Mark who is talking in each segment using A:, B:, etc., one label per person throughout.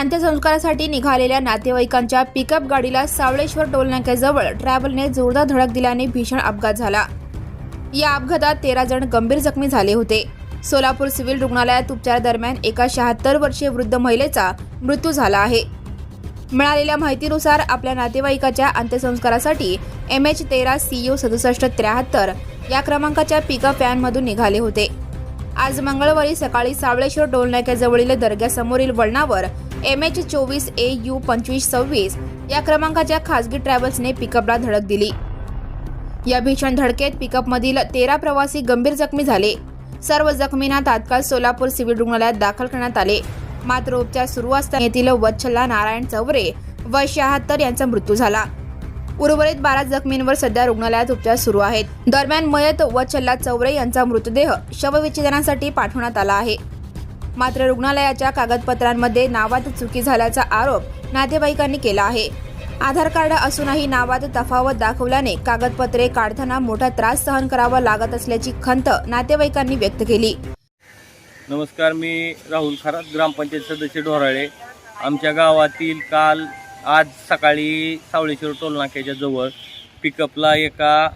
A: अंत्यसंस्कारासाठी निघालेल्या नातेवाईकांच्या पिकअप गाडीला सावळेश्वर टोलनाक्याजवळ ट्रॅव्हलने जोरदार धडक दिल्याने भीषण अपघात झाला. या अपघातात तेरा जण गंभीर जखमी झाले होते. सोलापूर सिव्हिल रुग्णालयात उपचारादरम्यान एका शहात्तर वर्षीय वृद्ध महिलेचा मृत्यू झाला आहे. मिळालेल्या माहितीनुसार आपल्या नातेवाईकाच्या अंत्यसंस्कारासाठी एम एच तेरा सी यू सदुसष्ट त्र्याहत्तर या क्रमांकाच्या पिकअप व्हॅनमधून निघाले होते. आज मंगळवारी सकाळी सावळेश्वर टोलनाक्याजवळील दर्ग्यासमोरील वळणावर एम एच चोवीस ए यू पंचवीस सव्वीस या क्रमांकाच्या खासगी ट्रॅव्हल्सने पिकअपला धडक दिली. या भीषण धडकेत पिकअपमधील तेरा प्रवासी गंभीर जखमी झाले. सर्व जखमींना तात्काळ सोलापूर सिव्हिल रुग्णालयात दाखल करण्यात आले. मात्र उपचार सुरू असताना येथील वच्छल्ला नारायण चौरे व शहात्तर यांचा मृत्यू झाला. उर्वरित बारा जखमींवर सध्या रुग्णालयात उपचार सुरू आहेत. दरम्यान मयत वच्छल्ला चौरे यांचा मृतदेह शवविच्छेदनासाठी पाठवण्यात आला आहे. मात्र रुग्णालयाच्या कागदपत्रांमध्ये नावात चुकी झाल्याचा आरोप नातेवाईकांनी केला आहे. आधार कार्ड असूनही नावात तफावत दाखवल्याने कागदपत्रे काढताना मोठा त्रास सहन करावा लागत असल्याची खंत नातेवाईकांनी व्यक्त केली.
B: नमस्कार मी राहुल खरात ग्रामपंचायत सदस्य ढोराळे. आमच्या गावातील काल आज सकाळी सावळेश्वर टोलनाक्याच्या जवळ पिकअपला एका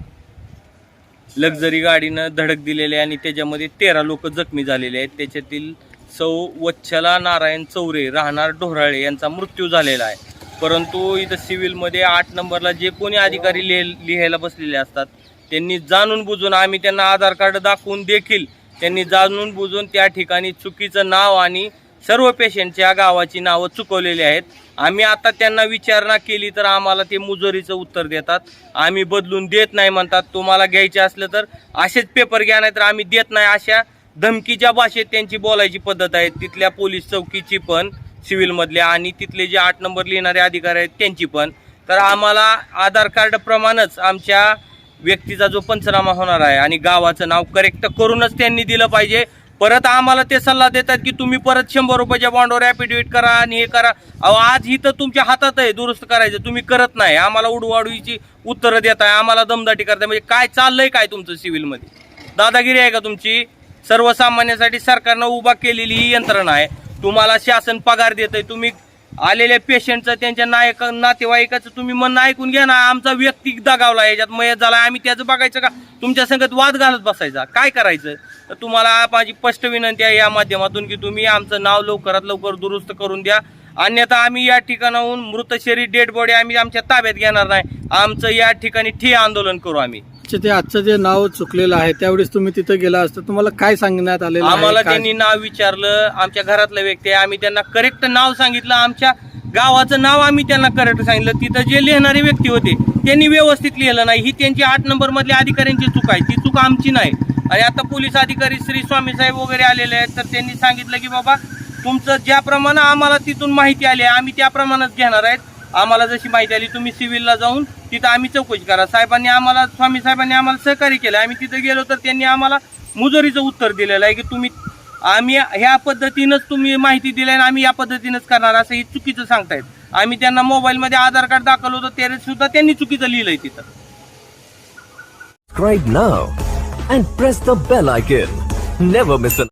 B: लक्झरी गाडीनं धडक दिलेली आहे आणि त्याच्यामध्ये तेरा लोक जखमी झालेले आहेत. त्याच्यातील सौ वच्छला नारायण चौरे राहणार ढोराळे यांचा मृत्यू झालेला आहे. परंतु इथं सिव्हिलमध्ये आठ नंबरला जे कोणी अधिकारी लिह लिहायला बसलेले असतात त्यांनी जाणून बुजून आम्ही त्यांना आधार कार्ड दाखवून देखील त्यांनी जाणून बुजून त्या ठिकाणी चुकीचं नाव आणि सर्व पेशंटच्या गावाची नावं चुकवलेली आहेत. आम्ही आता त्यांना विचारणा केली तर आम्हाला ते मुजोरीचं उत्तर देतात. आम्ही बदलून देत नाही म्हणतात. तुम्हाला घ्यायचे असलं तर असेच पेपर घ्या नाही तर आम्ही देत नाही अशा धमकीच्या भाषेत त्यांची बोलायची पद्धत आहे. तिथल्या पोलीस चौकीची पण सिव्हिलमधल्या आणि तिथले जे आठ नंबर लिहिणारे अधिकारी आहेत त्यांची पण. तर आम्हाला आधार कार्ड प्रमाणच आमच्या व्यक्तीचा जो पंचनामा होणार आहे आणि गावाचं नाव करेक्ट करूनच त्यांनी दिलं पाहिजे. परत आम्हाला ते सल्ला देतात की तुम्ही परत शंभर रुपयाच्या बॉन्डवर ॲफिडेविट करा आणि हे करा. अहो आज ही तर तुमच्या हातात आहे दुरुस्त करायचं. तुम्ही करत नाही. आम्हाला उडवाडवीची उत्तरं देताय आम्हाला दमदाटी करताय. म्हणजे काय चाललंय काय तुमचं सिव्हिलमध्ये? दादागिरी आहे का तुमची? सर्वसामान्यासाठी सरकारनं उभा केलेली ही यंत्रणा आहे. तुम्हाला शासन पगार देतंय तुम्ही आलेल्या पेशंटचं त्यांच्या नायक नातेवाईकाचं तुम्ही म्हणणं ऐकून घ्या ना आमचा व्यक्ती दगावला याच्यात मयत झाला आम्ही त्याचं बघायचं का? तुमच्या संगत वाद घालत बसायचा. काय करायचं? तर तुम्हाला माझी स्पष्ट विनंती आहे या माध्यमातून की तुम्ही आमचं नाव लवकरात लवकर दुरुस्त करून द्या. अन्यथा आम्ही या ठिकाणाहून मृत शरीर डेड बॉडी आम्ही आमच्या ताब्यात घेणार नाही. आमचं या ठिकाणी ठे आंदोलन करू आम्ही.
C: अच्छा, ते आजचं जे नाव चुकलेलं आहे त्यावेळेस तुम्ही तिथं गेला असता तुम्हाला काय सांगण्यात आलेलं आहे?
B: आम्हाला
C: काय-
B: त्यांनी नाव विचारलं आमच्या घरातलं व्यक्ती आहे आम्ही त्यांना करेक्ट नाव सांगितलं आमच्या गावाचं नाव आम्ही त्यांना करेक्ट सांगितलं. तिथं जे लिहिणारे व्यक्ती होते त्यांनी व्यवस्थित लिहिलं नाही. ही त्यांची आठ नंबर मधल्या अधिकाऱ्यांची चूक आहे ती चूक आमची नाही. आणि आता पोलीस अधिकारी श्री स्वामी साहेब वगैरे आलेले आहेत तर त्यांनी सांगितलं की बाबा तुमचं ज्याप्रमाणे आम्हाला तिथून माहिती आली आहे आम्ही त्याप्रमाणेच घेणार आहेत. आम्हाला जशी माहिती आली तुम्ही सिव्हिलला जाऊन तिथं आम्ही चौकशी करा. साहेबांनी आम्हाला स्वामी साहेबांनी आम्हाला सहकार्य केलं. आम्ही तिथं गेलो तर त्यांनी आम्हाला मुजोरीचं उत्तर दिलेलं आहे की तुम्ही आम्ही ह्या पद्धतीनंच तुम्ही माहिती दिली आणि आम्ही या पद्धतीनंच करणार असं हे चुकीचं सांगतायत. आम्ही त्यांना मोबाईलमध्ये आधार कार्ड दाखवलं होतं त्या सुद्धा त्यांनी चुकीचं लिहिलंय तिथं.
D: Subscribe now and press the bell icon. Never miss an